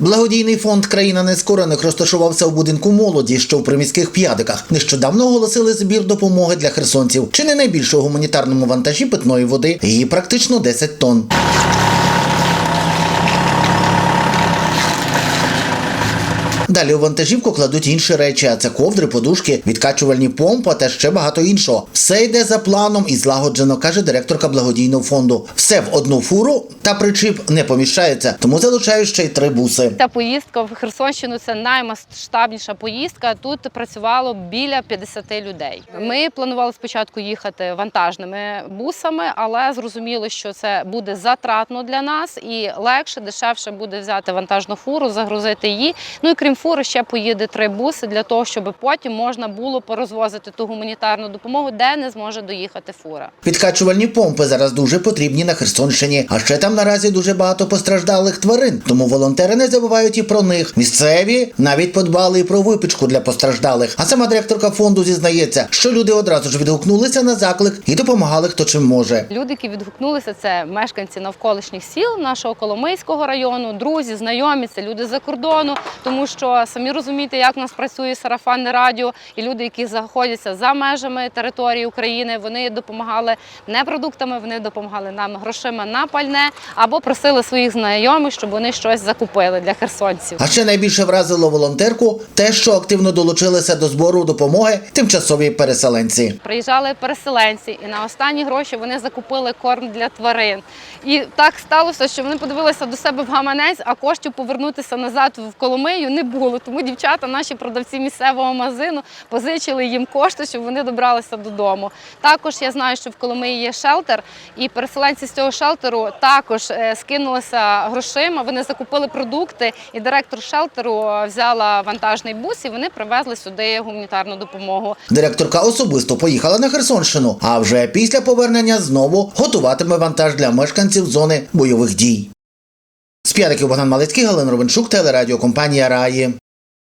Благодійний фонд Країна нескорених розташувався у будинку молоді, що в приміських п'ядиках. Нещодавно оголосили збір допомоги для херсонців. Чи не найбільшого гуманітарному вантажі питної води? Її практично 10 тонн. Далі у вантажівку кладуть інші речі, а це ковдри, подушки, відкачувальні помпи та ще багато іншого. Все йде за планом і злагоджено, каже директорка благодійного фонду. Все в одну фуру та причіп не поміщається, тому залучають ще й три буси. Ця поїздка в Херсонщину це наймасштабніша поїздка. Тут працювало біля 50 людей. Ми планували спочатку їхати вантажними бусами, але зрозуміло, що це буде затратно для нас і легше, дешевше буде взяти вантажну фуру, загрузити її. Ну і крім фури, ще поїде три буси для того, щоб потім можна було порозвозити ту гуманітарну допомогу, де не зможе доїхати фура. Відкачувальні помпи зараз дуже потрібні на Херсонщині. А ще там наразі дуже багато постраждалих тварин. Тому волонтери не забувають і про них. Місцеві навіть подбали і про випічку для постраждалих. А сама директорка фонду зізнається, що люди одразу ж відгукнулися на заклик і допомагали хто чим може. Люди, які відгукнулися, це мешканці навколишніх сіл нашого Коломийського району, друзі, знайомі, це люди за кордону, тому що самі розумієте, як у нас працює сарафанне радіо, і люди, які знаходяться за межами території України, вони допомагали не продуктами, вони допомагали нам грошима на пальне або просили своїх знайомих, щоб вони щось закупили для херсонців. А ще найбільше вразило волонтерку те, що активно долучилися до збору допомоги тимчасові переселенці. Приїжджали переселенці, і на останні гроші вони закупили корм для тварин. І так сталося, що вони подивилися до себе в гаманець, а коштів повернутися назад в Коломию не було. Тому дівчата, наші продавці місцевого магазину, позичили їм кошти, щоб вони добралися додому. Також я знаю, що в Коломиї є шелтер, і переселенці з цього шелтеру також е, скинулися грошима. Вони закупили продукти, і директор шелтеру е, взяла вантажний бус, і вони привезли сюди гуманітарну допомогу. Директорка особисто поїхала на Херсонщину, а вже після повернення знову готуватиме вантаж для мешканців зони бойових дій. З Богдан Малицький, Галина Ровенчук, телерадіокомпанія Раї.